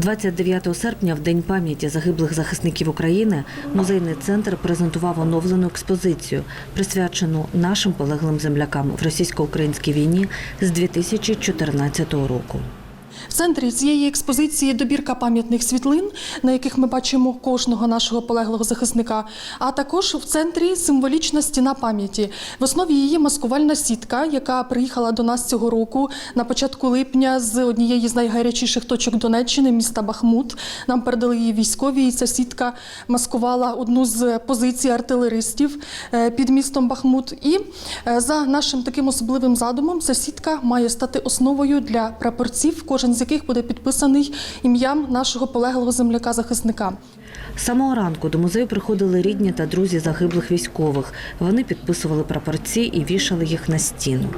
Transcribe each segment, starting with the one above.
29 серпня, в День пам'яті загиблих захисників України, музейний центр презентував оновлену експозицію, присвячену нашим полеглим землякам в російсько-українській війні з 2014 року. В центрі цієї експозиції добірка пам'ятних світлин, на яких ми бачимо кожного нашого полеглого захисника. А також в центрі символічна стіна пам'яті. В основі її маскувальна сітка, яка приїхала до нас цього року на початку липня з однієї з найгарячіших точок Донеччини, міста Бахмут. Нам передали її військові, і ця сітка маскувала одну з позицій артилеристів е, під містом Бахмут. І е, за нашим таким особливим задумом, ця сітка має стати основою для прапорців, кожен з яких буде підписаний ім'ям нашого полеглого земляка-захисника. З самого ранку до музею приходили рідні та друзі загиблих військових. Вони підписували прапорці і вішали їх на стіну.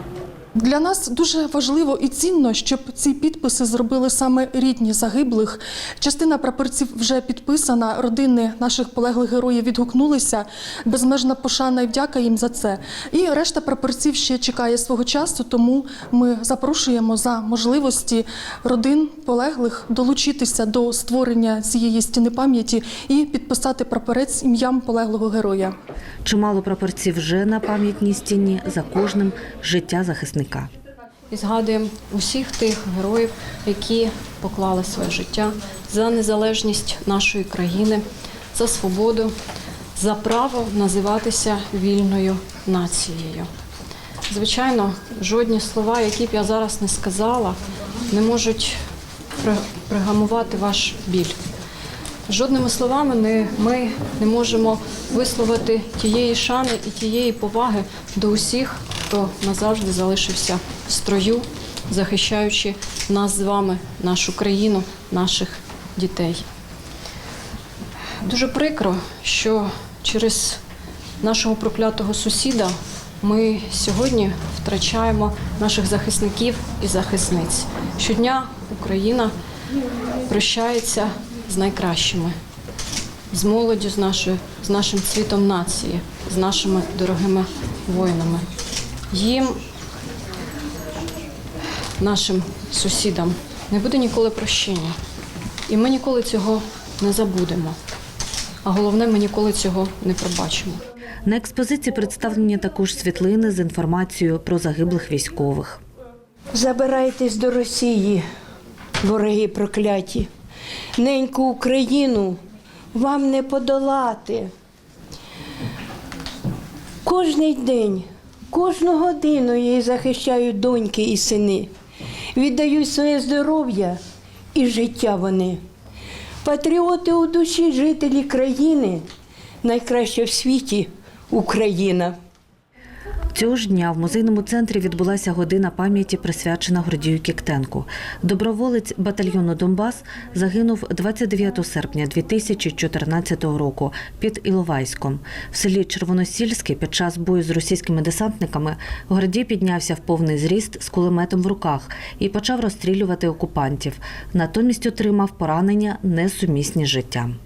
Для нас дуже важливо і цінно, щоб ці підписи зробили саме рідні загиблих. Частина прапорців вже підписана. Родини наших полеглих героїв відгукнулися. Безмежна пошана і вдяка їм за це. І решта прапорців ще чекає свого часу. Тому ми запрошуємо за можливості родин полеглих долучитися до створення цієї стіни пам'яті і підписати прапорець ім'ям полеглого героя. Чимало прапорців вже на пам'ятній стіні за кожним життя захисника. І згадуємо усіх тих героїв, які поклали своє життя за незалежність нашої країни, за свободу, за право називатися вільною нацією. Звичайно, жодні слова, які б я зараз не сказала, не можуть пригамувати ваш біль. Жодними словами не, ми не можемо висловити тієї шани і тієї поваги до усіх, хто назавжди залишився в строю, захищаючи нас з вами, нашу країну, наших дітей. Дуже прикро, що через нашого проклятого сусіда ми сьогодні втрачаємо наших захисників і захисниць. Щодня Україна прощається з найкращими, з молоддю, з, нашою, з нашим цвітом нації, з нашими дорогими воїнами. Їм, нашим сусідам, не буде ніколи прощення. І ми ніколи цього не забудемо. А головне, ми ніколи цього не пробачимо. На експозиції представлені також світлини з інформацією про загиблих військових. Забирайтесь до Росії, вороги прокляті. Неньку Україну вам не подолати. Кожний день, кожну годину її захищають доньки і сини. Віддають своє здоров'я і життя вони. Патріоти у душі жителі країни, найкраща в світі Україна. Цього ж дня в музейному центрі відбулася година пам'яті, присвячена Гордію Кіктенку. Доброволець батальйону Донбас загинув 29 серпня 2014 року під Іловайськом. В селі Червоносільське під час бою з російськими десантниками Гордій піднявся в повний зріст з кулеметом в руках і почав розстрілювати окупантів. Натомість отримав поранення несумісні з життям.